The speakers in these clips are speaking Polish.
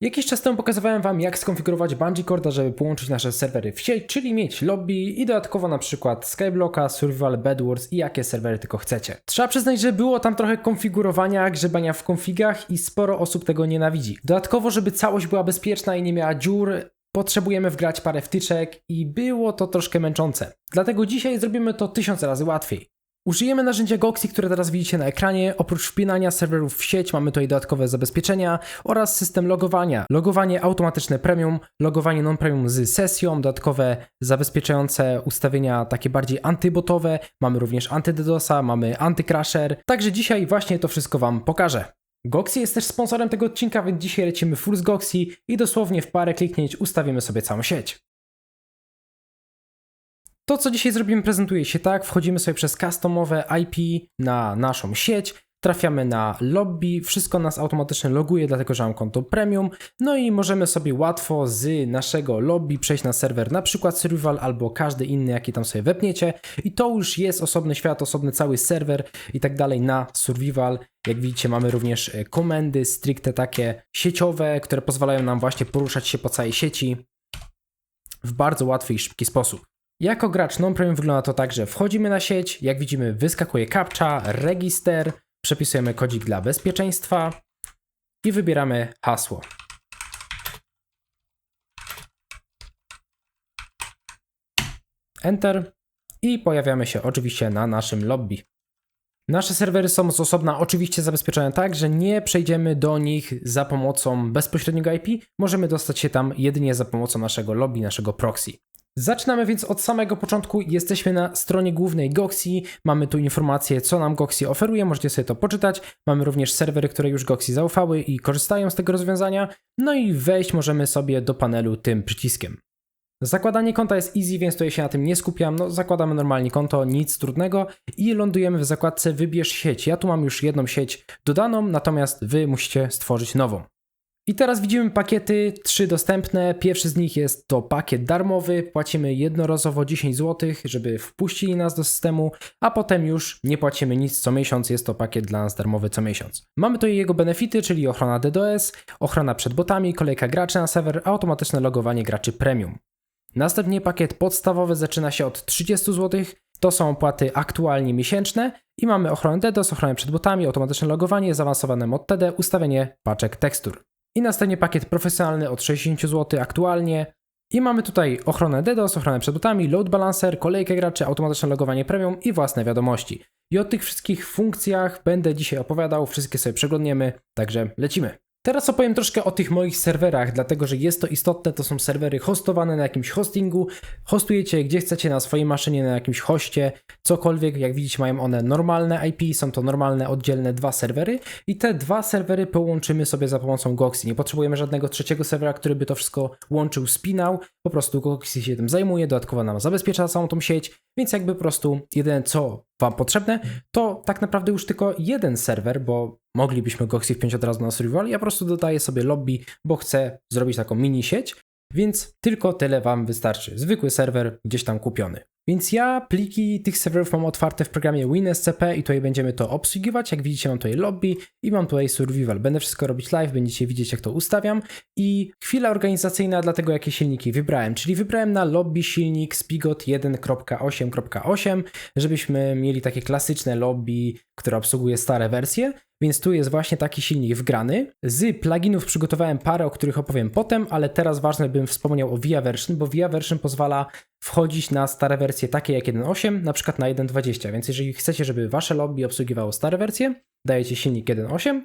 Jakiś czas temu pokazywałem Wam, jak skonfigurować Bungee Corda, żeby połączyć nasze serwery w sieć, czyli mieć lobby i dodatkowo na przykład Skyblocka, Survival Bedwars i jakie serwery tylko chcecie. Trzeba przyznać, że było tam trochę konfigurowania, grzebania w konfigach i sporo osób tego nienawidzi. Dodatkowo, żeby całość była bezpieczna i nie miała dziur, potrzebujemy wgrać parę wtyczek i było to troszkę męczące. Dlatego dzisiaj zrobimy to tysiąc razy łatwiej. Użyjemy narzędzia Goxi, które teraz widzicie na ekranie. Oprócz wpinania serwerów w sieć mamy tutaj dodatkowe zabezpieczenia oraz system logowania. Logowanie automatyczne premium, logowanie non-premium z sesją, dodatkowe zabezpieczające ustawienia takie bardziej antybotowe. Mamy również antydedosa, mamy antycrasher. Także dzisiaj właśnie to wszystko Wam pokażę. Goxi jest też sponsorem tego odcinka, więc dzisiaj lecimy full z Goxi i dosłownie w parę kliknięć ustawimy sobie całą sieć. To, co dzisiaj zrobimy, prezentuje się tak. Wchodzimy sobie przez customowe IP na naszą sieć, trafiamy na lobby, wszystko nas automatycznie loguje, dlatego że mam konto premium. No i możemy sobie łatwo z naszego lobby przejść na serwer, na przykład Survival albo każdy inny, jaki tam sobie wepniecie. I to już jest osobny świat, osobny cały serwer i tak dalej na Survival. Jak widzicie, mamy również e, komendy stricte takie sieciowe, które pozwalają nam właśnie poruszać się po całej sieci w bardzo łatwy i szybki sposób. Jako gracz non-premium wygląda to tak, że wchodzimy na sieć, jak widzimy wyskakuje captcha, register, przepisujemy kodzik dla bezpieczeństwa i wybieramy hasło. Enter i pojawiamy się oczywiście na naszym lobby. Nasze serwery są z osobna oczywiście zabezpieczone tak, że nie przejdziemy do nich za pomocą bezpośredniego IP, możemy dostać się tam jedynie za pomocą naszego lobby, naszego proxy. Zaczynamy więc od samego początku. Jesteśmy na stronie głównej Goxi. Mamy tu informację, co nam Goxi oferuje. Możecie sobie to poczytać. Mamy również serwery, które już Goxi zaufały i korzystają z tego rozwiązania. No i wejść możemy sobie do panelu tym przyciskiem. Zakładanie konta jest easy, więc tutaj się na tym nie skupiam. No, zakładamy normalnie konto, nic trudnego i lądujemy w zakładce Wybierz sieć. Ja tu mam już jedną sieć dodaną, natomiast Wy musicie stworzyć nową. I teraz widzimy pakiety, trzy dostępne. Pierwszy z nich jest to pakiet darmowy. Płacimy jednorazowo 10 zł, żeby wpuścili nas do systemu, a potem już nie płacimy nic co miesiąc. Jest to pakiet dla nas darmowy co miesiąc. Mamy tutaj jego benefity, czyli ochrona DDoS, ochrona przed botami, kolejka graczy na serwer, automatyczne logowanie graczy premium. Następnie pakiet podstawowy zaczyna się od 30 zł. To są opłaty aktualnie miesięczne i mamy ochronę DDoS, ochronę przed botami, automatyczne logowanie, zaawansowane mod TD, ustawienie paczek tekstur. I następnie pakiet profesjonalny od 60 zł aktualnie. I mamy tutaj ochronę DDoS, ochronę przed botami, load balancer, kolejkę graczy, automatyczne logowanie premium i własne wiadomości. I o tych wszystkich funkcjach będę dzisiaj opowiadał, wszystkie sobie przeglądniemy, także lecimy. Teraz opowiem troszkę o tych moich serwerach, dlatego że jest to istotne, to są serwery hostowane na jakimś hostingu, hostujecie gdzie chcecie na swojej maszynie, na jakimś hoście, cokolwiek, jak widzicie mają one normalne IP, są to normalne, oddzielne dwa serwery. I te dwa serwery połączymy sobie za pomocą Goxi. Nie potrzebujemy żadnego trzeciego serwera, który by to wszystko łączył, spinał, po prostu Goxi się tym zajmuje, dodatkowo nam zabezpiecza całą tą sieć, więc jakby po prostu jedyne co Wam potrzebne, to tak naprawdę już tylko jeden serwer, bo moglibyśmy Goxi wpiąć od razu na survival. Ja po prostu dodaję sobie lobby, bo chcę zrobić taką mini sieć, więc tylko tyle Wam wystarczy. Zwykły serwer gdzieś tam kupiony. Więc ja pliki tych serwerów mam otwarte w programie WinSCP i tutaj będziemy to obsługiwać. Jak widzicie mam tutaj lobby i mam tutaj survival. Będę wszystko robić live, będziecie widzieć jak to ustawiam. I chwila organizacyjna dla tego jakie silniki wybrałem. Czyli wybrałem na lobby silnik Spigot 1.8.8, żebyśmy mieli takie klasyczne lobby, które obsługuje stare wersje. Więc tu jest właśnie taki silnik wgrany. Z pluginów przygotowałem parę, o których opowiem potem, ale teraz ważne bym wspomniał o VIA Version, bo VIA Version pozwala wchodzić na stare wersje takie jak 1.8, na przykład na 1.20. Więc jeżeli chcecie, żeby wasze lobby obsługiwało stare wersje, dajecie silnik 1.8,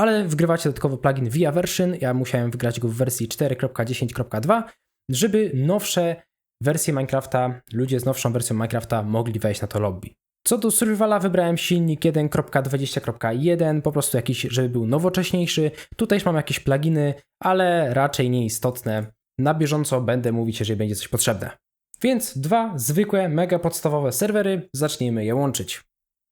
ale wgrywacie dodatkowo plugin VIA Version. Ja musiałem wgrać go w wersji 4.10.2, żeby nowsze wersje Minecrafta, ludzie z nowszą wersją Minecrafta mogli wejść na to lobby. Co do survivala wybrałem silnik 1.20.1, po prostu jakiś, żeby był nowocześniejszy. Tutaj już mam jakieś pluginy, ale raczej nieistotne. Na bieżąco będę mówić, jeżeli będzie coś potrzebne. Więc dwa zwykłe, mega podstawowe serwery, zacznijmy je łączyć.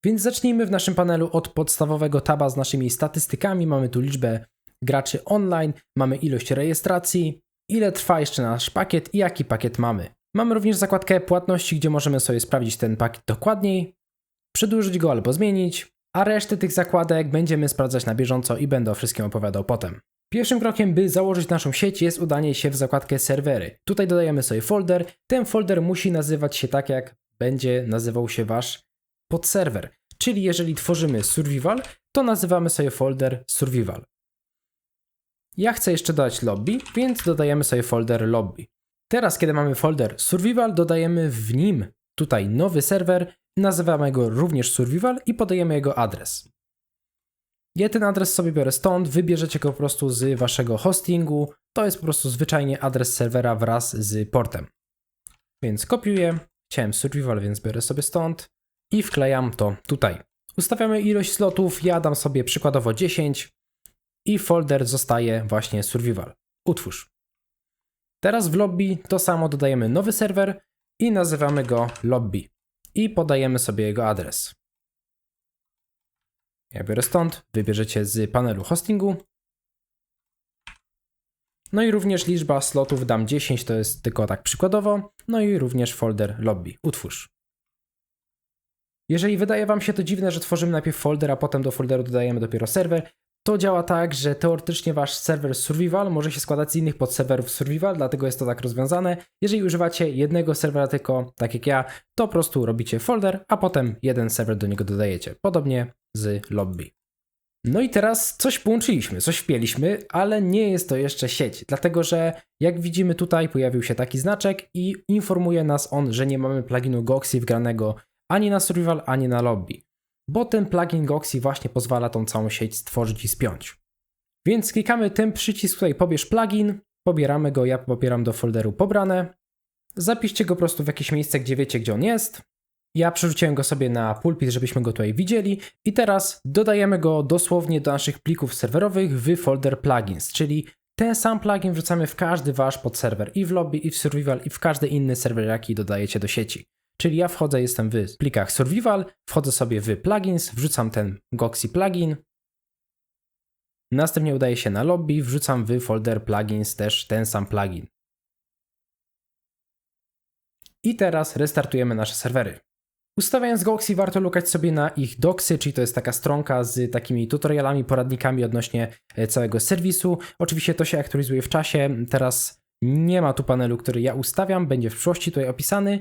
Więc zacznijmy w naszym panelu od podstawowego taba z naszymi statystykami. Mamy tu liczbę graczy online, mamy ilość rejestracji, ile trwa jeszcze nasz pakiet i jaki pakiet mamy. Mamy również zakładkę płatności, gdzie możemy sobie sprawdzić ten pakiet dokładniej, przedłużyć go albo zmienić, a resztę tych zakładek będziemy sprawdzać na bieżąco i będę o wszystkim opowiadał potem. Pierwszym krokiem, by założyć naszą sieć jest udanie się w zakładkę serwery. Tutaj dodajemy sobie folder. Ten folder musi nazywać się tak, jak będzie nazywał się wasz podserwer. Czyli jeżeli tworzymy survival, to nazywamy sobie folder survival. Ja chcę jeszcze dodać lobby, więc dodajemy sobie folder lobby. Teraz, kiedy mamy folder survival, dodajemy w nim tutaj nowy serwer, nazywamy go również survival i podajemy jego adres. Ja ten adres sobie biorę stąd, wybierzecie go po prostu z waszego hostingu. To jest po prostu zwyczajnie adres serwera wraz z portem. Więc kopiuję, chciałem survival, więc biorę sobie stąd i wklejam to tutaj. Ustawiamy ilość slotów, ja dam sobie przykładowo 10 i folder zostaje właśnie survival. Utwórz. Teraz w lobby to samo dodajemy nowy serwer i nazywamy go lobby i podajemy sobie jego adres. Ja biorę stąd, wybierzecie z panelu hostingu. No i również liczba slotów dam 10, to jest tylko tak przykładowo. No i również folder lobby, utwórz. Jeżeli wydaje Wam się to dziwne, że tworzymy najpierw folder, a potem do folderu dodajemy dopiero serwer, to działa tak, że teoretycznie wasz serwer survival może się składać z innych podserwerów survival, dlatego jest to tak rozwiązane. Jeżeli używacie jednego serwera tylko, tak jak ja, to po prostu robicie folder, a potem jeden serwer do niego dodajecie. Podobnie z lobby. No i teraz coś połączyliśmy, coś wpięliśmy, ale nie jest to jeszcze sieć, dlatego że jak widzimy tutaj pojawił się taki znaczek i informuje nas on, że nie mamy pluginu Goxi wgranego ani na survival, ani na lobby bo ten plugin Goxi właśnie pozwala tą całą sieć stworzyć i spiąć. Więc klikamy ten przycisk tutaj pobierz plugin, pobieramy go, ja pobieram do folderu pobrane, zapiszcie go po prostu w jakieś miejsce, gdzie wiecie, gdzie on jest. Ja przerzuciłem go sobie na pulpit, żebyśmy go tutaj widzieli i teraz dodajemy go dosłownie do naszych plików serwerowych w folder plugins, czyli ten sam plugin wrzucamy w każdy wasz podserwer i w lobby, i w survival, i w każdy inny serwer, jaki dodajecie do sieci. Czyli ja wchodzę, jestem w plikach survival, wchodzę sobie w plugins, wrzucam ten Goxi plugin. Następnie udaję się na lobby, wrzucam w folder plugins też ten sam plugin. I teraz restartujemy nasze serwery. Ustawiając Goxi warto lukać sobie na ich doksy, czyli to jest taka stronka z takimi tutorialami, poradnikami odnośnie e, całego serwisu. Oczywiście to się aktualizuje w czasie, teraz nie ma tu panelu, który ja ustawiam, będzie w przyszłości tutaj opisany,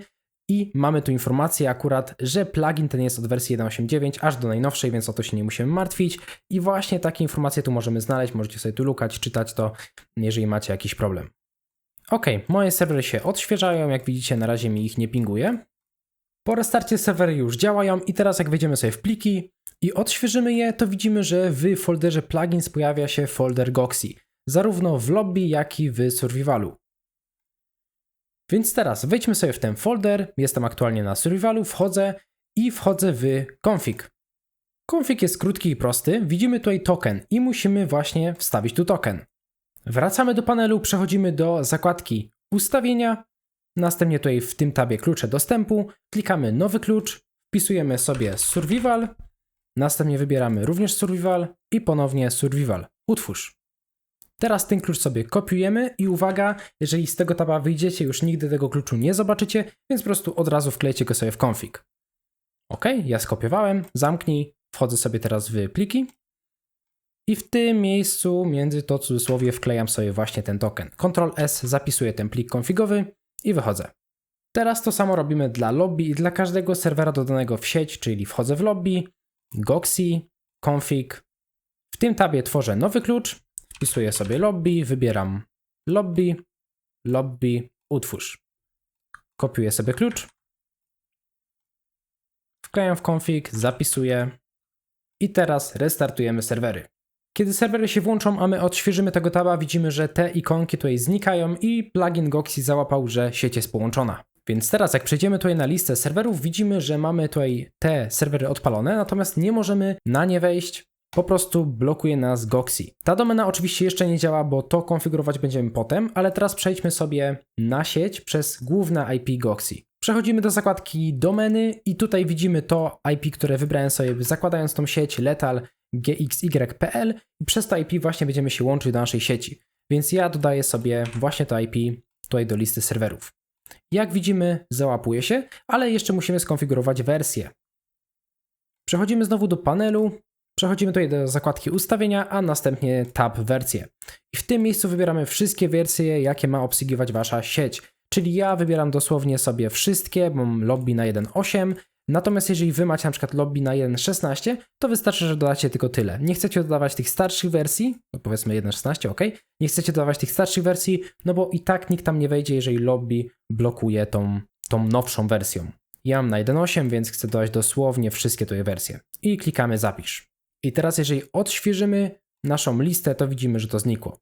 i mamy tu informację akurat, że plugin ten jest od wersji 1.8.9 aż do najnowszej, więc o to się nie musimy martwić. I właśnie takie informacje tu możemy znaleźć, możecie sobie tu lukać, czytać to, jeżeli macie jakiś problem. Ok, moje serwery się odświeżają, jak widzicie na razie mi ich nie pinguje. Po restarcie serwery już działają i teraz jak wejdziemy sobie w pliki i odświeżymy je, to widzimy, że w folderze plugins pojawia się folder Goxi, zarówno w lobby, jak i w survivalu. Więc teraz wejdźmy sobie w ten folder, jestem aktualnie na survivalu, wchodzę i wchodzę w config. Config jest krótki i prosty, widzimy tutaj token i musimy właśnie wstawić tu token. Wracamy do panelu, przechodzimy do zakładki ustawienia, następnie tutaj w tym tabie klucze dostępu, klikamy nowy klucz, wpisujemy sobie survival, następnie wybieramy również survival i ponownie survival. Utwórz. Teraz ten klucz sobie kopiujemy i uwaga, jeżeli z tego taba wyjdziecie, już nigdy tego kluczu nie zobaczycie, więc po prostu od razu wklejcie go sobie w config. Ok, ja skopiowałem, zamknij, wchodzę sobie teraz w pliki i w tym miejscu między to cudzysłowie wklejam sobie właśnie ten token. Ctrl S zapisuję ten plik konfigowy i wychodzę. Teraz to samo robimy dla lobby i dla każdego serwera dodanego w sieć, czyli wchodzę w lobby, goxi, config. W tym tabie tworzę nowy klucz, Wpisuję sobie lobby, wybieram lobby, lobby, utwórz. Kopiuję sobie klucz, wklejam w config, zapisuję i teraz restartujemy serwery. Kiedy serwery się włączą, a my odświeżymy tego taba, widzimy, że te ikonki tutaj znikają i plugin Goxi załapał, że sieć jest połączona. Więc teraz jak przejdziemy tutaj na listę serwerów, widzimy, że mamy tutaj te serwery odpalone, natomiast nie możemy na nie wejść, po prostu blokuje nas Goxi. Ta domena oczywiście jeszcze nie działa, bo to konfigurować będziemy potem, ale teraz przejdźmy sobie na sieć przez główne IP Goxi. Przechodzimy do zakładki domeny i tutaj widzimy to IP, które wybrałem sobie zakładając tą sieć letal gxy.pl i przez to IP właśnie będziemy się łączyć do naszej sieci. Więc ja dodaję sobie właśnie to IP tutaj do listy serwerów. Jak widzimy załapuje się, ale jeszcze musimy skonfigurować wersję. Przechodzimy znowu do panelu, Przechodzimy tutaj do zakładki ustawienia, a następnie tab wersje. I w tym miejscu wybieramy wszystkie wersje, jakie ma obsługiwać wasza sieć. Czyli ja wybieram dosłownie sobie wszystkie, mam lobby na 1.8, Natomiast jeżeli wy macie na przykład lobby na 1.16, to wystarczy, że dodacie tylko tyle. Nie chcecie dodawać tych starszych wersji, no powiedzmy 1.16, ok. Nie chcecie dodawać tych starszych wersji, no bo i tak nikt tam nie wejdzie, jeżeli lobby blokuje tą, tą nowszą wersją. Ja mam na 1.8, więc chcę dodać dosłownie wszystkie te wersje. I klikamy zapisz. I teraz jeżeli odświeżymy naszą listę, to widzimy, że to znikło.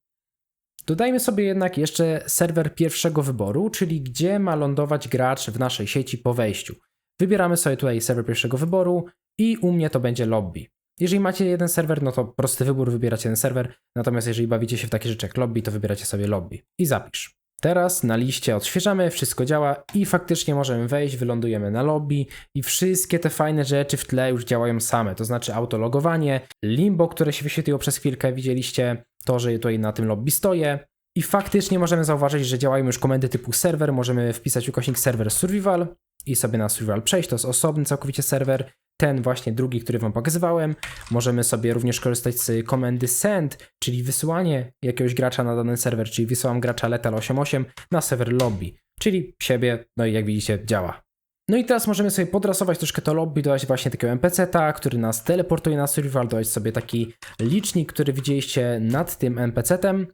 Dodajmy sobie jednak jeszcze serwer pierwszego wyboru, czyli gdzie ma lądować gracz w naszej sieci po wejściu. Wybieramy sobie tutaj serwer pierwszego wyboru i u mnie to będzie lobby. Jeżeli macie jeden serwer, no to prosty wybór, wybieracie ten serwer, natomiast jeżeli bawicie się w takie rzeczy jak lobby, to wybieracie sobie lobby. I zapisz. Teraz na liście odświeżamy, wszystko działa i faktycznie możemy wejść, wylądujemy na lobby i wszystkie te fajne rzeczy w tle już działają same, to znaczy autologowanie, limbo, które się wyświetliło przez chwilkę, widzieliście to, że tutaj na tym lobby stoję. I faktycznie możemy zauważyć, że działają już komendy typu serwer, możemy wpisać ukośnik server survival i sobie na survival przejść, to jest osobny całkowicie serwer, ten właśnie drugi, który wam pokazywałem. Możemy sobie również korzystać z komendy send, czyli wysyłanie jakiegoś gracza na dany serwer, czyli wysyłam gracza Lethal88 na serwer lobby, czyli siebie, no i jak widzicie działa. No i teraz możemy sobie podrasować troszkę to lobby, dodać właśnie takiego NPC-ta, który nas teleportuje na survival, dodać sobie taki licznik, który widzieliście nad tym NPC-tem.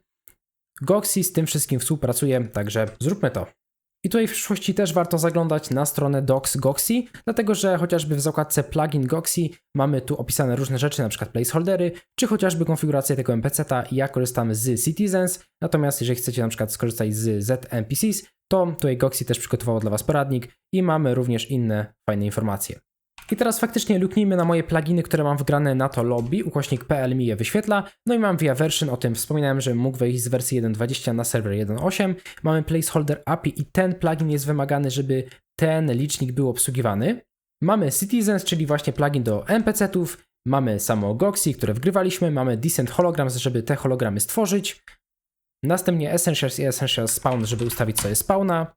Goxi z tym wszystkim współpracuje, także zróbmy to. I tutaj w przyszłości też warto zaglądać na stronę Docs Goxi, dlatego że chociażby w zakładce Plugin Goxi mamy tu opisane różne rzeczy, np. placeholdery, czy chociażby konfigurację tego NPC-ta. Ja korzystam z Citizens, natomiast jeżeli chcecie np. skorzystać z ZNPCs, to tutaj Goxi też przygotowało dla Was poradnik i mamy również inne fajne informacje. I teraz faktycznie luknijmy na moje pluginy, które mam wgrane na to lobby, ukośnik PL mi je wyświetla, no i mam via version, o tym wspominałem, że mógł wejść z wersji 1.20 na serwer 1.8, mamy placeholder API i ten plugin jest wymagany, żeby ten licznik był obsługiwany. Mamy Citizens, czyli właśnie plugin do NPC-ów, mamy samo Goxi, które wgrywaliśmy, mamy Decent Holograms, żeby te hologramy stworzyć, następnie Essentials i Essentials Spawn, żeby ustawić sobie spawna.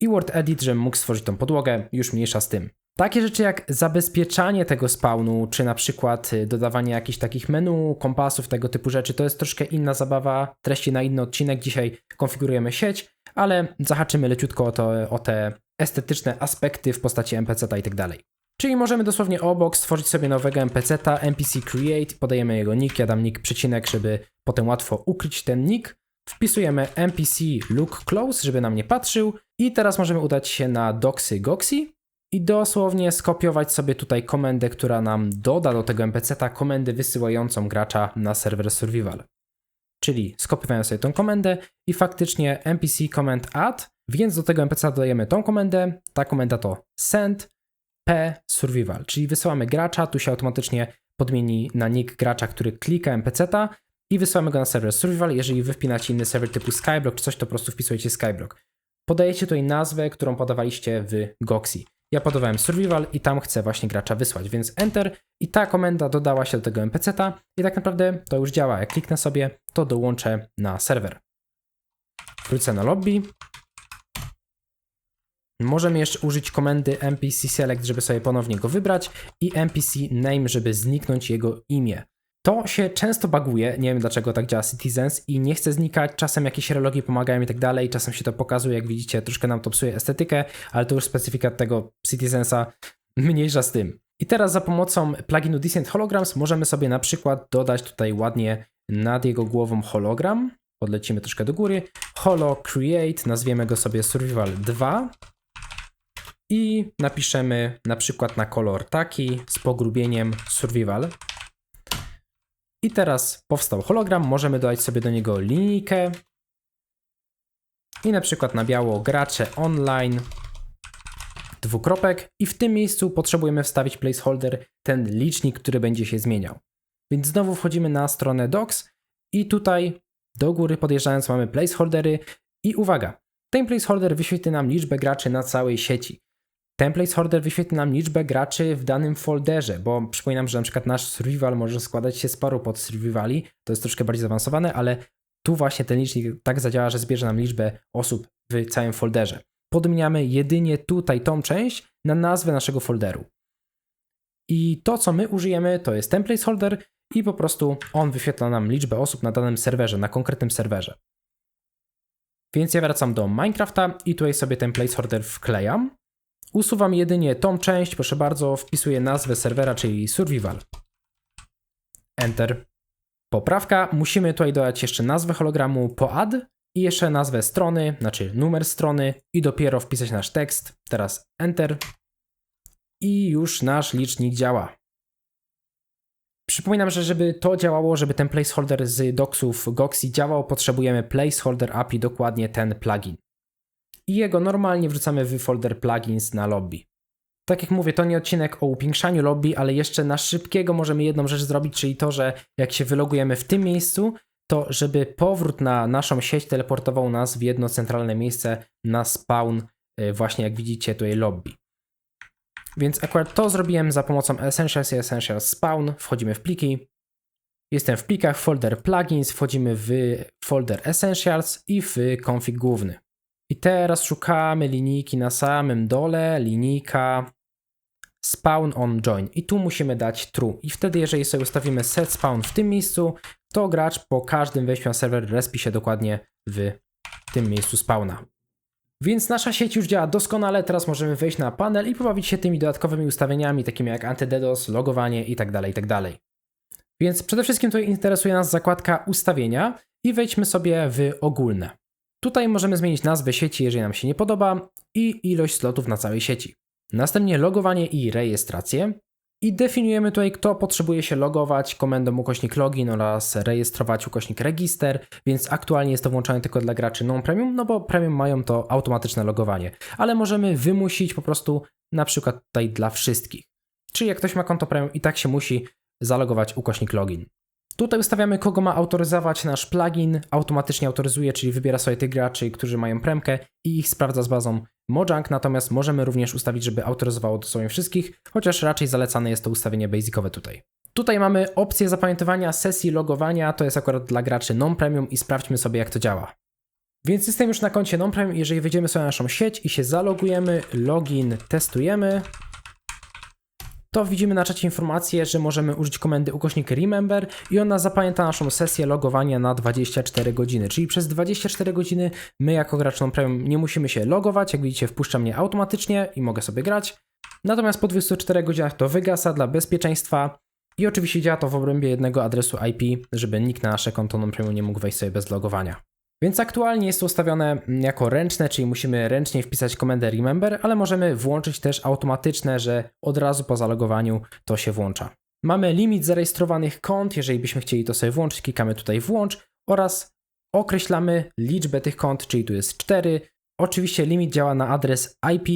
I Word Edit, żebym mógł stworzyć tą podłogę, już mniejsza z tym. Takie rzeczy jak zabezpieczanie tego spawnu, czy na przykład y, dodawanie jakichś takich menu, kompasów, tego typu rzeczy, to jest troszkę inna zabawa, treści na inny odcinek. Dzisiaj konfigurujemy sieć, ale zahaczymy leciutko o, to, o te estetyczne aspekty w postaci NPC-ta i tak dalej. Czyli możemy dosłownie obok stworzyć sobie nowego NPC-ta, NPC Create, podajemy jego nick, ja dam nick przecinek, żeby potem łatwo ukryć ten nick. Wpisujemy NPC Look Close, żeby nam nie patrzył i teraz możemy udać się na Doxy Goxy i dosłownie skopiować sobie tutaj komendę, która nam doda do tego NPC-ta komendę wysyłającą gracza na serwer survival. Czyli skopiowałem sobie tą komendę i faktycznie npc command add, więc do tego NPC dodajemy tą komendę, ta komenda to send p survival, czyli wysyłamy gracza, tu się automatycznie podmieni na nick gracza, który klika NPC-ta i wysyłamy go na serwer survival. Jeżeli wy wpinacie inny serwer typu Skyblock czy coś, to po prostu wpisujecie Skyblock. Podajecie tutaj nazwę, którą podawaliście w Goxi. Ja podawałem survival i tam chcę właśnie gracza wysłać, więc enter i ta komenda dodała się do tego NPC-ta i tak naprawdę to już działa. Jak kliknę sobie, to dołączę na serwer. Wrócę na lobby. Możemy jeszcze użyć komendy npc select, żeby sobie ponownie go wybrać i npc name, żeby zniknąć jego imię. To się często baguje, nie wiem dlaczego tak działa Citizens i nie chce znikać, czasem jakieś relogi pomagają i tak dalej, czasem się to pokazuje, jak widzicie, troszkę nam to psuje estetykę, ale to już specyfika tego Citizensa, mniejsza z tym. I teraz za pomocą pluginu Decent Holograms możemy sobie na przykład dodać tutaj ładnie nad jego głową hologram, podlecimy troszkę do góry, holo create, nazwiemy go sobie survival 2 i napiszemy na przykład na kolor taki z pogrubieniem survival i teraz powstał hologram, możemy dodać sobie do niego linijkę. I na przykład na biało gracze online. Dwukropek. I w tym miejscu potrzebujemy wstawić placeholder, ten licznik, który będzie się zmieniał. Więc znowu wchodzimy na stronę docs. I tutaj do góry podjeżdżając mamy placeholdery. I uwaga, ten placeholder wyświetli nam liczbę graczy na całej sieci. Templates Holder wyświetli nam liczbę graczy w danym folderze, bo przypominam, że na przykład nasz survival może składać się z paru pod survivali, to jest troszkę bardziej zaawansowane, ale tu właśnie ten licznik tak zadziała, że zbierze nam liczbę osób w całym folderze. Podmieniamy jedynie tutaj tą część na nazwę naszego folderu. I to, co my użyjemy, to jest ten placeholder i po prostu on wyświetla nam liczbę osób na danym serwerze, na konkretnym serwerze. Więc ja wracam do Minecrafta i tutaj sobie ten placeholder wklejam. Usuwam jedynie tą część, proszę bardzo, wpisuję nazwę serwera, czyli survival. Enter. Poprawka, musimy tutaj dodać jeszcze nazwę hologramu po add i jeszcze nazwę strony, znaczy numer strony i dopiero wpisać nasz tekst. Teraz Enter i już nasz licznik działa. Przypominam, że żeby to działało, żeby ten placeholder z docsów Goxi działał, potrzebujemy placeholder API, dokładnie ten plugin. I jego normalnie wrzucamy w folder plugins na lobby. Tak jak mówię, to nie odcinek o upiększaniu lobby, ale jeszcze na szybkiego możemy jedną rzecz zrobić, czyli to, że jak się wylogujemy w tym miejscu, to żeby powrót na naszą sieć teleportował nas w jedno centralne miejsce na spawn, y, właśnie jak widzicie tutaj lobby. Więc akurat to zrobiłem za pomocą Essentials i Essentials Spawn. Wchodzimy w pliki. Jestem w plikach, folder plugins, wchodzimy w folder Essentials i w config główny. I teraz szukamy linijki na samym dole, linijka spawn on join. I tu musimy dać true. I wtedy, jeżeli sobie ustawimy set spawn w tym miejscu, to gracz po każdym wejściu na serwer respi się dokładnie w tym miejscu spawna. Więc nasza sieć już działa doskonale, teraz możemy wejść na panel i pobawić się tymi dodatkowymi ustawieniami, takimi jak antydedos, logowanie itd., tak itd. Tak Więc przede wszystkim tutaj interesuje nas zakładka ustawienia i wejdźmy sobie w ogólne. Tutaj możemy zmienić nazwę sieci, jeżeli nam się nie podoba i ilość slotów na całej sieci. Następnie logowanie i rejestrację. I definiujemy tutaj, kto potrzebuje się logować komendą ukośnik login oraz rejestrować ukośnik register, więc aktualnie jest to włączone tylko dla graczy non-premium, no bo premium mają to automatyczne logowanie, ale możemy wymusić po prostu na przykład tutaj dla wszystkich. Czyli jak ktoś ma konto premium i tak się musi zalogować ukośnik login. Tutaj ustawiamy, kogo ma autoryzować nasz plugin. Automatycznie autoryzuje, czyli wybiera sobie tych graczy, którzy mają premkę i ich sprawdza z bazą Mojang, natomiast możemy również ustawić, żeby autoryzowało dosłownie wszystkich, chociaż raczej zalecane jest to ustawienie basicowe tutaj. Tutaj mamy opcję zapamiętywania sesji logowania, to jest akurat dla graczy non-premium i sprawdźmy sobie jak to działa. Więc system już na koncie non-premium, jeżeli wejdziemy sobie na naszą sieć i się zalogujemy, login testujemy, to widzimy na czacie informację, że możemy użyć komendy ukośnik remember i ona zapamięta naszą sesję logowania na 24 godziny. Czyli przez 24 godziny my jako gracz non-premium nie musimy się logować, jak widzicie wpuszcza mnie automatycznie i mogę sobie grać. Natomiast po 24 godzinach to wygasa dla bezpieczeństwa i oczywiście działa to w obrębie jednego adresu IP, żeby nikt na nasze konto non-premium nie mógł wejść sobie bez logowania. Więc aktualnie jest to ustawione jako ręczne, czyli musimy ręcznie wpisać komendę remember, ale możemy włączyć też automatyczne, że od razu po zalogowaniu to się włącza. Mamy limit zarejestrowanych kont, jeżeli byśmy chcieli to sobie włączyć, klikamy tutaj włącz oraz określamy liczbę tych kont, czyli tu jest 4. Oczywiście limit działa na adres IP.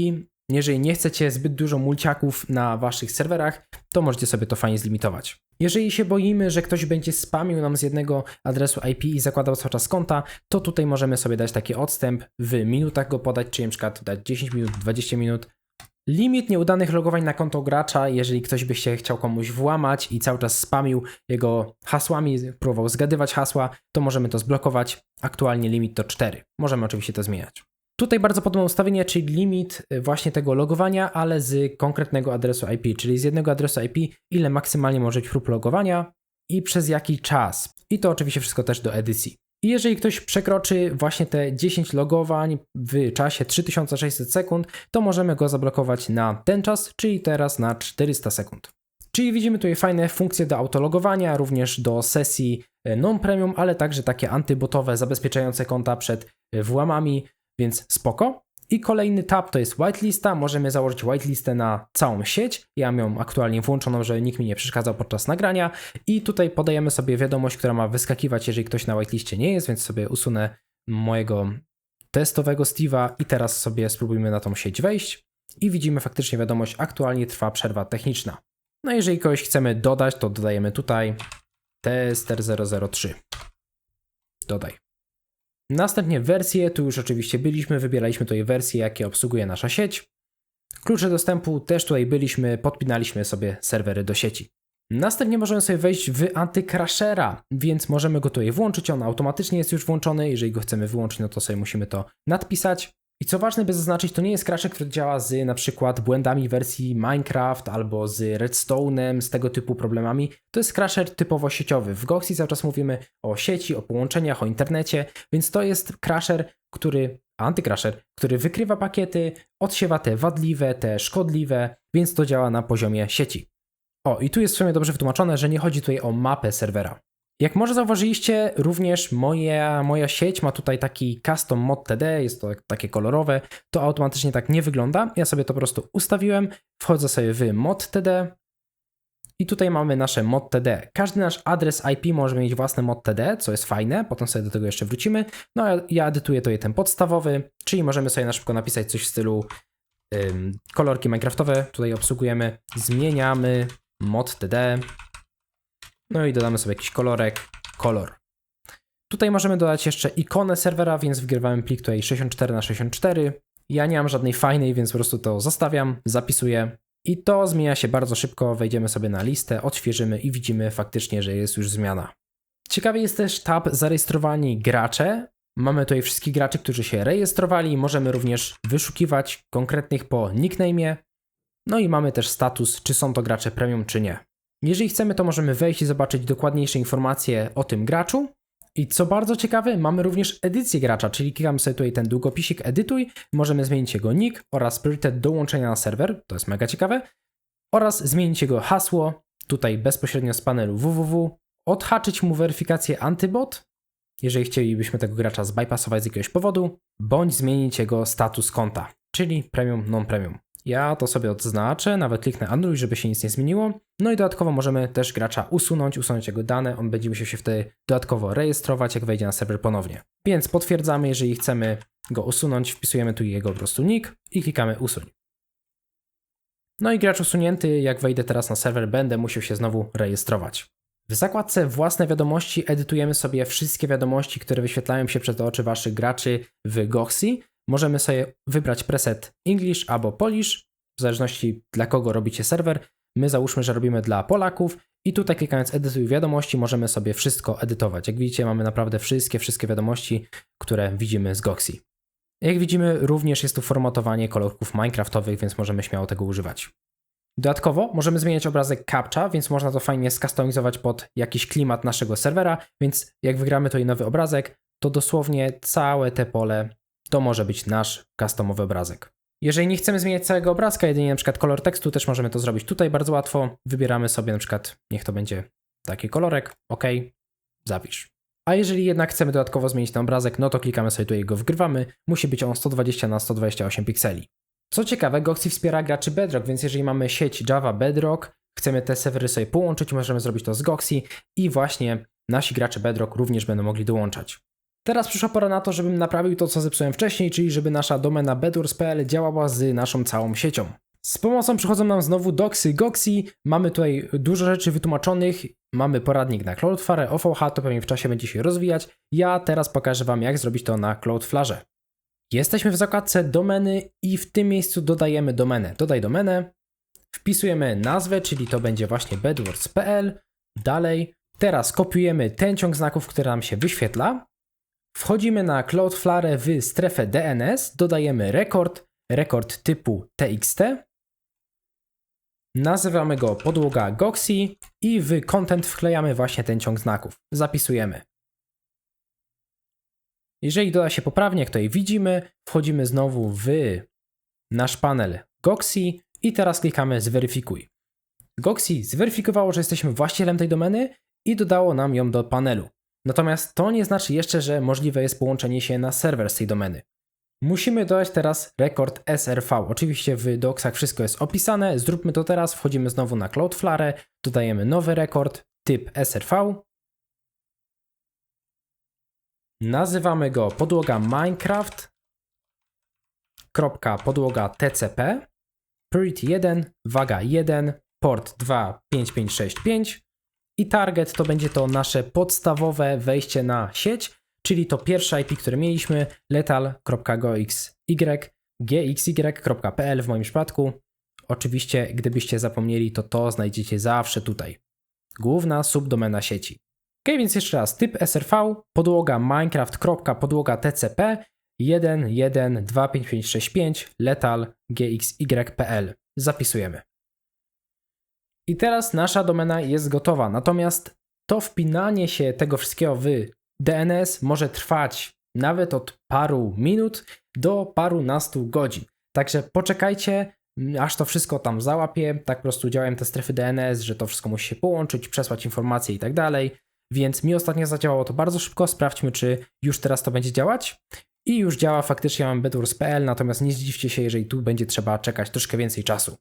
Jeżeli nie chcecie zbyt dużo mulciaków na waszych serwerach, to możecie sobie to fajnie zlimitować. Jeżeli się boimy, że ktoś będzie spamił nam z jednego adresu IP i zakładał cały czas konta, to tutaj możemy sobie dać taki odstęp, w minutach go podać, czyli przykład dać 10 minut, 20 minut. Limit nieudanych logowań na konto gracza, jeżeli ktoś by się chciał komuś włamać i cały czas spamił jego hasłami, próbował zgadywać hasła, to możemy to zblokować. Aktualnie limit to 4. Możemy oczywiście to zmieniać. Tutaj bardzo podobne ustawienie, czyli limit y, właśnie tego logowania, ale z konkretnego adresu IP, czyli z jednego adresu IP, ile maksymalnie może być prób logowania i przez jaki czas. I to oczywiście wszystko też do edycji. I jeżeli ktoś przekroczy właśnie te 10 logowań w czasie 3600 sekund, to możemy go zablokować na ten czas, czyli teraz na 400 sekund. Czyli widzimy tutaj fajne funkcje do autologowania, również do sesji y, non-premium, ale także takie antybotowe zabezpieczające konta przed y, włamami, więc spoko. I kolejny tab to jest whitelista. Możemy założyć whitelistę na całą sieć. Ja mam ją aktualnie włączoną, żeby nikt mi nie przeszkadzał podczas nagrania. I tutaj podajemy sobie wiadomość, która ma wyskakiwać, jeżeli ktoś na whiteliście nie jest, więc sobie usunę mojego testowego Steve'a i teraz sobie spróbujmy na tą sieć wejść. I widzimy faktycznie wiadomość, aktualnie trwa przerwa techniczna. No jeżeli kogoś chcemy dodać, to dodajemy tutaj tester 003. Dodaj. Następnie wersje, tu już oczywiście byliśmy, wybieraliśmy tutaj wersje, jakie obsługuje nasza sieć. Klucze dostępu też tutaj byliśmy, podpinaliśmy sobie serwery do sieci. Następnie możemy sobie wejść w antycrashera, więc możemy go tutaj włączyć, on automatycznie jest już włączony, jeżeli go chcemy wyłączyć, no to sobie musimy to nadpisać. I co ważne, by zaznaczyć, to nie jest crasher, który działa z na przykład błędami wersji Minecraft albo z Redstone'em, z tego typu problemami. To jest crasher typowo sieciowy. W Goxi cały czas mówimy o sieci, o połączeniach, o internecie, więc to jest crasher, który, antycrasher, który wykrywa pakiety, odsiewa te wadliwe, te szkodliwe, więc to działa na poziomie sieci. O, i tu jest w sumie dobrze wytłumaczone, że nie chodzi tutaj o mapę serwera. Jak może zauważyliście, również moja, moja sieć ma tutaj taki custom mod TD, jest to takie kolorowe, to automatycznie tak nie wygląda. Ja sobie to po prostu ustawiłem, wchodzę sobie w mod TD i tutaj mamy nasze mod TD. Każdy nasz adres IP może mieć własny mod TD, co jest fajne, potem sobie do tego jeszcze wrócimy. No ja, ja edytuję to ten podstawowy, czyli możemy sobie na szybko napisać coś w stylu ym, kolorki minecraftowe, tutaj obsługujemy, zmieniamy mod TD, no i dodamy sobie jakiś kolorek, kolor. Tutaj możemy dodać jeszcze ikonę serwera, więc wgrywamy plik tutaj 64 na 64 Ja nie mam żadnej fajnej, więc po prostu to zostawiam, zapisuję. I to zmienia się bardzo szybko, wejdziemy sobie na listę, odświeżymy i widzimy faktycznie, że jest już zmiana. Ciekawy jest też tab zarejestrowani gracze. Mamy tutaj wszystkich graczy, którzy się rejestrowali. Możemy również wyszukiwać konkretnych po nickname'ie. No i mamy też status, czy są to gracze premium, czy nie. Jeżeli chcemy, to możemy wejść i zobaczyć dokładniejsze informacje o tym graczu. I co bardzo ciekawe, mamy również edycję gracza, czyli klikamy sobie tutaj ten długopisik edytuj, możemy zmienić jego nick oraz priorytet dołączenia na serwer, to jest mega ciekawe, oraz zmienić jego hasło, tutaj bezpośrednio z panelu www, odhaczyć mu weryfikację antybot, jeżeli chcielibyśmy tego gracza zbypassować z jakiegoś powodu, bądź zmienić jego status konta, czyli premium, non-premium. Ja to sobie odznaczę, nawet kliknę anuluj, żeby się nic nie zmieniło. No i dodatkowo możemy też gracza usunąć, usunąć jego dane, on będzie musiał się wtedy dodatkowo rejestrować, jak wejdzie na serwer ponownie. Więc potwierdzamy, jeżeli chcemy go usunąć, wpisujemy tu jego po prostu nick i klikamy usuń. No i gracz usunięty, jak wejdę teraz na serwer, będę musiał się znowu rejestrować. W zakładce własne wiadomości edytujemy sobie wszystkie wiadomości, które wyświetlają się przed oczy waszych graczy w Goxi możemy sobie wybrać preset English albo Polish, w zależności dla kogo robicie serwer. My załóżmy, że robimy dla Polaków i tutaj klikając edytuj wiadomości możemy sobie wszystko edytować. Jak widzicie mamy naprawdę wszystkie, wszystkie wiadomości, które widzimy z Goxi. Jak widzimy również jest tu formatowanie kolorków minecraftowych, więc możemy śmiało tego używać. Dodatkowo możemy zmieniać obrazek captcha, więc można to fajnie skustomizować pod jakiś klimat naszego serwera, więc jak wygramy tutaj nowy obrazek, to dosłownie całe te pole to może być nasz customowy obrazek. Jeżeli nie chcemy zmieniać całego obrazka, jedynie na przykład kolor tekstu, też możemy to zrobić tutaj bardzo łatwo. Wybieramy sobie na przykład, niech to będzie taki kolorek, OK, zapisz. A jeżeli jednak chcemy dodatkowo zmienić ten obrazek, no to klikamy sobie tutaj go wgrywamy. Musi być on 120 na 128 pikseli. Co ciekawe, Goxi wspiera graczy Bedrock, więc jeżeli mamy sieć Java Bedrock, chcemy te serwery sobie połączyć, możemy zrobić to z Goxi i właśnie nasi gracze Bedrock również będą mogli dołączać. Teraz przyszła pora na to, żebym naprawił to, co zepsułem wcześniej, czyli żeby nasza domena bedwars.pl działała z naszą całą siecią. Z pomocą przychodzą nam znowu doksy Goxi, mamy tutaj dużo rzeczy wytłumaczonych, mamy poradnik na Cloudflare, OVH, to pewnie w czasie będzie się rozwijać. Ja teraz pokażę Wam, jak zrobić to na Cloudflare. Jesteśmy w zakładce domeny i w tym miejscu dodajemy domenę. Dodaj domenę, wpisujemy nazwę, czyli to będzie właśnie bedwars.pl, dalej, teraz kopiujemy ten ciąg znaków, który nam się wyświetla, Wchodzimy na Cloudflare w strefę DNS, dodajemy rekord, rekord typu TXT, nazywamy go podłoga Goxi i w content wklejamy właśnie ten ciąg znaków. Zapisujemy. Jeżeli doda się poprawnie, jak tutaj widzimy, wchodzimy znowu w nasz panel Goxi i teraz klikamy zweryfikuj. Goxi zweryfikowało, że jesteśmy właścicielem tej domeny i dodało nam ją do panelu. Natomiast to nie znaczy jeszcze, że możliwe jest połączenie się na serwer z tej domeny. Musimy dodać teraz rekord SRV. Oczywiście w docsach wszystko jest opisane. Zróbmy to teraz. Wchodzimy znowu na Cloudflare, dodajemy nowy rekord, typ SRV. Nazywamy go podłoga Minecraft. Podłoga TCP. Priority 1, waga 1, port 25565 i target to będzie to nasze podstawowe wejście na sieć, czyli to pierwsze IP, które mieliśmy, letal.goxy, gxy.pl w moim przypadku. Oczywiście, gdybyście zapomnieli, to to znajdziecie zawsze tutaj. Główna subdomena sieci. Ok, więc jeszcze raz, typ SRV, podłoga minecraft.podłoga tcp 1125565 letal gxy.pl. Zapisujemy. I teraz nasza domena jest gotowa, natomiast to wpinanie się tego wszystkiego w DNS może trwać nawet od paru minut do paru nastu godzin. Także poczekajcie, aż to wszystko tam załapie. Tak po prostu działają te strefy DNS, że to wszystko musi się połączyć, przesłać informacje i tak dalej. Więc mi ostatnio zadziałało to bardzo szybko. Sprawdźmy, czy już teraz to będzie działać. I już działa faktycznie, mam bedwars.pl, natomiast nie zdziwcie się, jeżeli tu będzie trzeba czekać troszkę więcej czasu.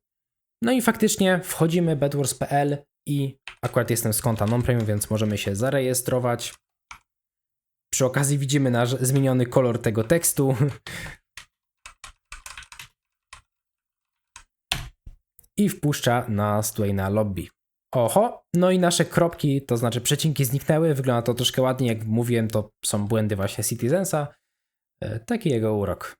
No i faktycznie wchodzimy bedwars.pl i akurat jestem z konta non-premium, więc możemy się zarejestrować. Przy okazji widzimy nasz zmieniony kolor tego tekstu. I wpuszcza nas tutaj na lobby. Oho, no i nasze kropki, to znaczy przecinki zniknęły, wygląda to troszkę ładnie, jak mówiłem, to są błędy właśnie Citizensa. E, taki jego urok.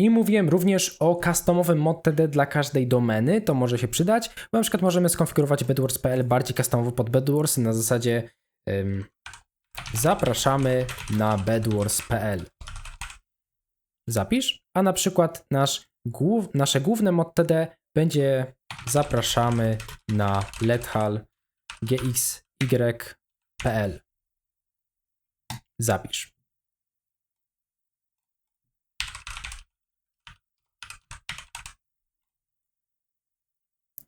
I mówiłem również o customowym mod.td dla każdej domeny, to może się przydać, bo na przykład możemy skonfigurować bedwars.pl bardziej customowo pod bedwars na zasadzie um, zapraszamy na bedwars.pl. Zapisz, a na przykład nasz, głów, nasze główne mod.td będzie zapraszamy na lethal gxy.pl. Zapisz.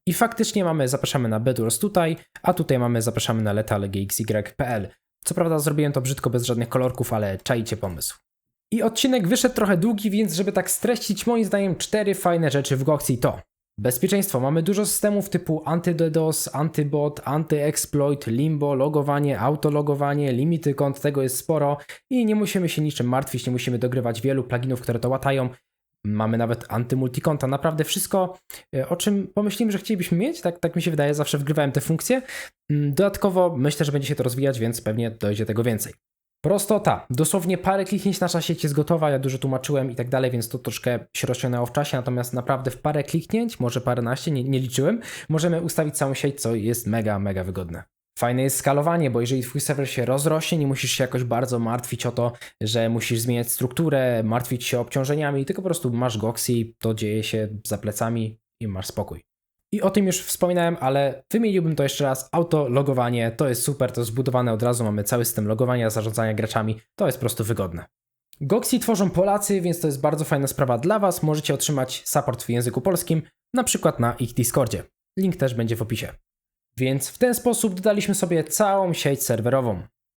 I faktycznie mamy, zapraszamy na Bedwars tutaj, a tutaj mamy, zapraszamy na letalgxy.pl. Co prawda zrobiłem to brzydko bez żadnych kolorków, ale czajcie pomysł. I odcinek wyszedł trochę długi, więc żeby tak streścić, moim zdaniem cztery fajne rzeczy w Goxi to Bezpieczeństwo. Mamy dużo systemów typu anti-DDoS, antybot, anti-exploit, limbo, logowanie, autologowanie, limity kont, tego jest sporo i nie musimy się niczym martwić, nie musimy dogrywać wielu pluginów, które to łatają. Mamy nawet anty-multikonta, naprawdę wszystko, e, o czym pomyślimy, że chcielibyśmy mieć, tak, tak mi się wydaje, zawsze wgrywałem te funkcje. Mm, dodatkowo myślę, że będzie się to rozwijać, więc pewnie dojdzie tego więcej. Prostota. Dosłownie parę kliknięć nasza sieć jest gotowa, ja dużo tłumaczyłem i tak dalej, więc to troszkę się rozciągnęło w czasie, natomiast naprawdę w parę kliknięć, może paręnaście, nie, nie liczyłem, możemy ustawić całą sieć, co jest mega, mega wygodne. Fajne jest skalowanie, bo jeżeli twój serwer się rozrośnie, nie musisz się jakoś bardzo martwić o to, że musisz zmieniać strukturę, martwić się obciążeniami, tylko po prostu masz Goxi, to dzieje się za plecami i masz spokój. I o tym już wspominałem, ale wymieniłbym to jeszcze raz. Auto logowanie to jest super, to zbudowane od razu, mamy cały system logowania, zarządzania graczami, to jest po prostu wygodne. Goxi tworzą Polacy, więc to jest bardzo fajna sprawa dla Was. Możecie otrzymać support w języku polskim, na przykład na ich Discordzie. Link też będzie w opisie. Więc w ten sposób dodaliśmy sobie całą sieć serwerową.